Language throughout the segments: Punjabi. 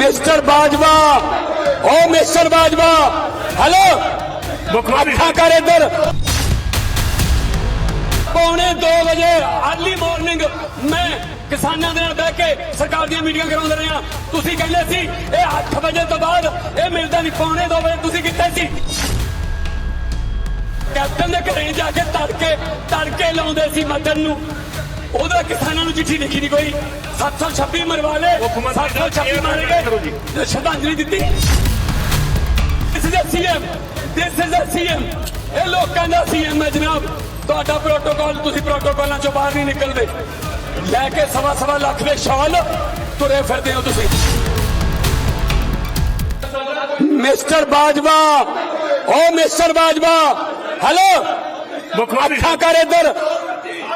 ਮਿਸਟਰ ਬਾਜਵਾ। ਓ ਮਿਸਟਰ ਬਾਜਵਾ ਹੈਲੋ। ਅੱਖਾਂ ਕਰ ਇੱਧਰ। ਪੌਣੇ 2 ਵਜੇ ਅਰਲੀ ਮਾਰਨਿੰਗ ਮੈਂ ਕਿਸਾਨਾਂ ਦੇ ਨਾਲ ਬਹਿ ਕੇ ਸਰਕਾਰ ਦੀਆਂ ਮੀਟਿੰਗਾਂ ਕਰਾਉਂਦੇ ਰਹੇ। ਹਾਂ ਤੁਸੀਂ ਕਹਿੰਦੇ ਸੀ ਇਹ 8 ਵਜੇ ਤੋਂ ਬਾਅਦ ਇਹ ਮਿਲਦਾ ਨਹੀਂ ਪੌਣੇ 2 ਵਜੇ ਤੁਸੀਂ ਕਿੱਥੇ ਸੀ। ਕੈਪਟਨ ਦੇ ਘਰੇ ਜਾ ਕੇ ਤੜਕੇ ਤੜਕੇ ਲਾਉਂਦੇ ਸੀ ਮਦਨ ਨੂੰ। ਉਹਦਾ ਕਿਸਾਨਾਂ ਨੂੰ ਚਿੱਠੀ ਲਿਖੀ ਨਹੀਂ ਕੋਈ। 726 ਮਰਵਾ ਸਾਹਿਬ 726 ਮਾਰੇ ਕਰੋ ਜੀ। ਗਏ ਸ਼ਰਧਾਂਜਲੀ ਦਿੱਤੀ। Is a CM this is a CM ਇਹ ਲੋਕਾਂ ਦਾ ਸੀਐਮ ਹੈ ਜਨਾਬ। ਤੁਹਾਡਾ ਪ੍ਰੋਟੋਕਾਲ ਤੁਸੀਂ ਪ੍ਰੋਟੋਕਾਲਾਂ ਚੋਂ ਬਾਹਰ ਨਹੀਂ ਨਿਕਲਦੇ। ਲੈ ਕੇ ਸਵਾ ਸਵਾ ਲੱਖ ਦੇ ਸ਼ਾਲ ਤੁਰੇ ਫਿਰਦੇ ਹੋ ਤੁਸੀਂ। ਮਿਸਟਰ ਬਾਜਵਾ। ਓ ਮਿਸਟਰ ਬਾਜਵਾ। ਹੈਲੋ। ਮੁੱਖ ਮੰਤਰੀ ਕਰ ਇੱਧਰ।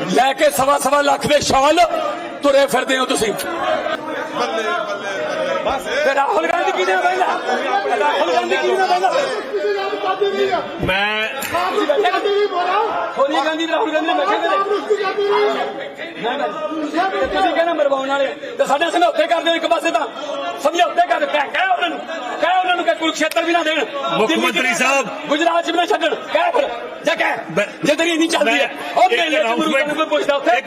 ਲੈ ਕੇ ਸਵਾ ਸਵਾ ਲੱਖ ਦੇ ਸ਼ਾਲ ਤੁਰੇ ਫਿਰਦੇ ਹੋ ਤੁਸੀਂ। ਤੇ ਰਾਹੁਲ ਗਾਂਧੀ ਕਿਹਨੇ ਬੈਠਾ? ਰਾਹੁਲ ਗਾਂਧੀ ਕਿਹਨੇ ਬੈਠਾ? ਮੈਂ ਸੋਨੀਆ ਗਾਂਧੀ ਰਾਹੁਲ ਗਾਂਧੀ ਨੇ ਬੈਠੇ ਨੇ। ਨਾ ਨਾ। ਤੇ ਤੁਸੀਂ ਕਹਿੰਦੇ ਮਰਵਾਉਣ ਵਾਲੇ। ਤੇ ਸਾਡੇ ਸਮਝੌਤੇ ਕਰਦੇ ਇੱਕ ਪਾਸੇ ਤਾਂ। ਸਮਝੌਤੇ ਕਰਦੇ ਕਹਿ ਕਹਿ ਉਹਨਾਂ ਨੂੰ ਕਹਿ ਉਹਨਾਂ ਨੂੰ ਕਿ ਕੁਰਕਸ਼ੇਤਰ ਵੀ ਨਾ ਦੇਣ। ਮੁੱਖ ਮੰਤਰੀ ਸਾਹਿਬ। ਗੁਜਰਾਤ ਚ ਵੀ ਨਾ ਛੱਡਣ। ਕਹਿ ਫਿਰ ਜਾ ਕਹਿ। ਜੇ ਤੇਰੀ ਨਹੀਂ ਚੱਲਦੀ ਹੈ ਉਹ announcement- ਨੂੰ ਕੋਈ ਪੁੱਛਦਾ ਉੱਥੇ